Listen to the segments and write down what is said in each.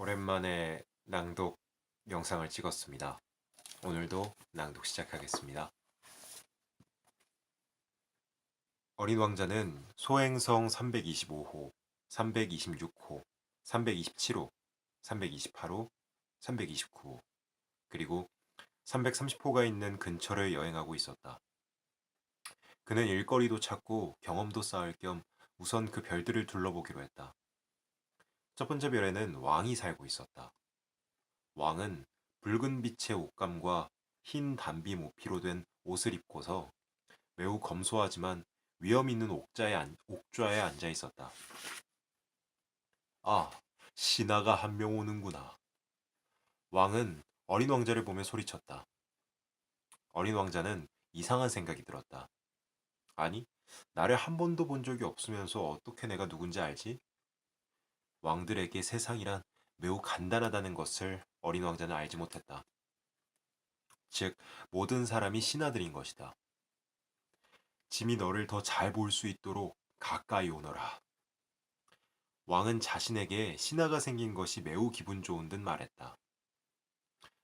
오랜만에 낭독 영상을 찍었습니다. 오늘도 낭독 시작하겠습니다. 어린 왕자는 소행성 325호, 326호, 327호, 328호, 329호, 그리고 330호가 있는 근처를 여행하고 있었다. 그는 일거리도 찾고 경험도 쌓을 겸 우선 그 별들을 둘러보기로 했다. 첫 번째 별에는 왕이 살고 있었다. 왕은 붉은 빛의 옷감과 흰 단비 모피로 된 옷을 입고서 매우 검소하지만 위험 있는 옥자에, 앉, 옥좌에 앉아 있었다. 아, 신하가 한 명 오는구나. 왕은 어린 왕자를 보며 소리쳤다. 어린 왕자는 이상한 생각이 들었다. 아니, 나를 한 번도 본 적이 없으면서 어떻게 내가 누군지 알지? 왕들에게 세상이란 매우 간단하다는 것을 어린 왕자는 알지 못했다. 즉, 모든 사람이 신하들인 것이다. 짐이 너를 더 잘 볼 수 있도록 가까이 오너라. 왕은 자신에게 신하가 생긴 것이 매우 기분 좋은 듯 말했다.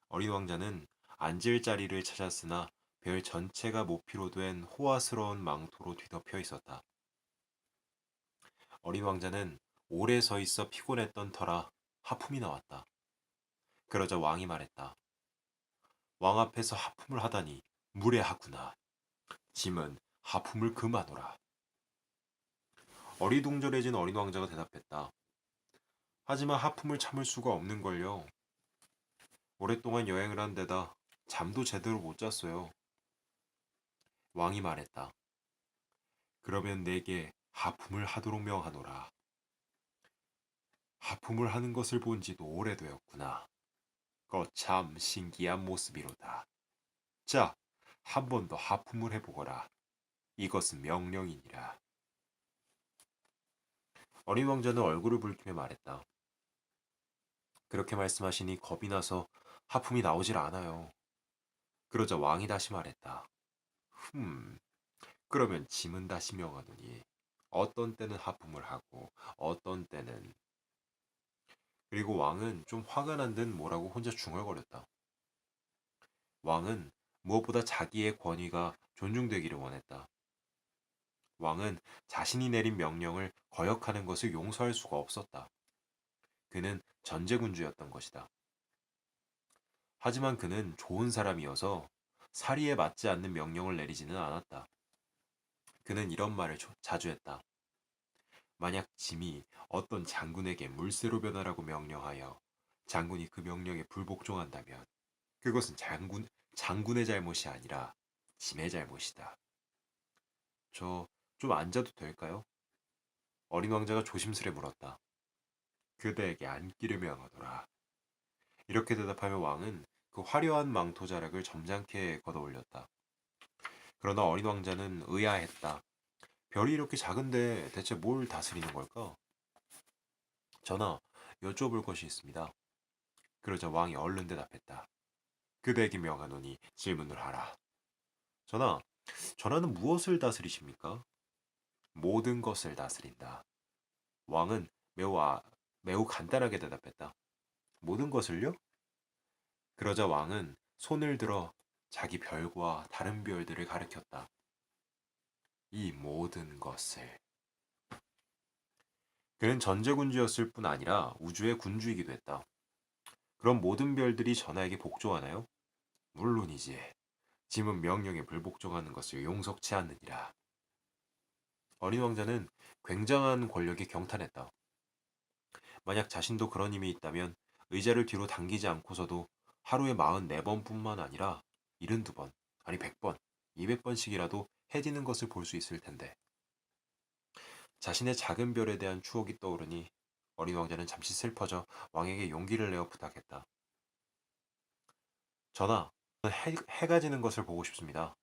어린 왕자는 앉을 자리를 찾았으나 별 전체가 모피로 된 호화스러운 망토로 뒤덮여 있었다. 어린 왕자는 오래 서 있어 피곤했던 터라 하품이 나왔다. 그러자 왕이 말했다. 왕 앞에서 하품을 하다니 무례하구나. 짐은 하품을 그만하라. 어리둥절해진 어린 왕자가 대답했다. 하지만 하품을 참을 수가 없는걸요. 오랫동안 여행을 한 데다 잠도 제대로 못 잤어요. 왕이 말했다. 그러면 내게 하품을 하도록 명하노라. 하품을 하는 것을 본 지도 오래되었구나. 거참 신기한 모습이로다. 자, 한 번 더 하품을 해보거라. 이것은 명령이니라. 어린 왕자는 얼굴을 붉히며 말했다. 그렇게 말씀하시니 겁이 나서 하품이 나오질 않아요. 그러자 왕이 다시 말했다. 흠, 그러면 짐은 다시 명하노니 어떤 때는 하품을 하고 어떤 때는 그리고 왕은 좀 화가 난 듯 뭐라고 혼자 중얼거렸다. 왕은 무엇보다 자기의 권위가 존중되기를 원했다. 왕은 자신이 내린 명령을 거역하는 것을 용서할 수가 없었다. 그는 전제군주였던 것이다. 하지만 그는 좋은 사람이어서 사리에 맞지 않는 명령을 내리지는 않았다. 그는 이런 말을 자주 했다. 만약 짐이 어떤 장군에게 물새로 변하라고 명령하여 장군이 그 명령에 불복종한다면 그것은 장군, 장군의 잘못이 아니라 짐의 잘못이다. 저 좀 앉아도 될까요? 어린 왕자가 조심스레 물었다. 그대에게 앉기를 명하노라. 이렇게 대답하며 왕은 그 화려한 망토 자락을 점잖게 걷어 올렸다. 그러나 어린 왕자는 의아했다. 별이 이렇게 작은데 대체 뭘 다스리는 걸까? 전하, 여쭤볼 것이 있습니다. 그러자 왕이 얼른 대답했다. 그대에게 명하노니 질문을 하라. 전하, 전하는 무엇을 다스리십니까? 모든 것을 다스린다. 왕은 매우, 아, 매우 간단하게 대답했다. 모든 것을요? 그러자 왕은 손을 들어 자기 별과 다른 별들을 가리켰다. 이 모든 것을. 그는 전제군주였을 뿐 아니라 우주의 군주이기도 했다. 그럼 모든 별들이 전하에게 복종하나요? 물론이지. 짐은 명령에 불복종하는 것을 용서치 않느니라. 어린 왕자는 굉장한 권력에 경탄했다. 만약 자신도 그런 힘이 있다면 의자를 뒤로 당기지 않고서도 하루에 44번뿐만 아니라 72번, 아니 100번, 200번씩이라도 해지는 것을 볼 수 있을 텐데. 자신의 작은 별에 대한 추억이 떠오르니 어린 왕자는 잠시 슬퍼져 왕에게 용기를 내어 부탁했다. 전하, 해, 해가 지는 것을 보고 싶습니다.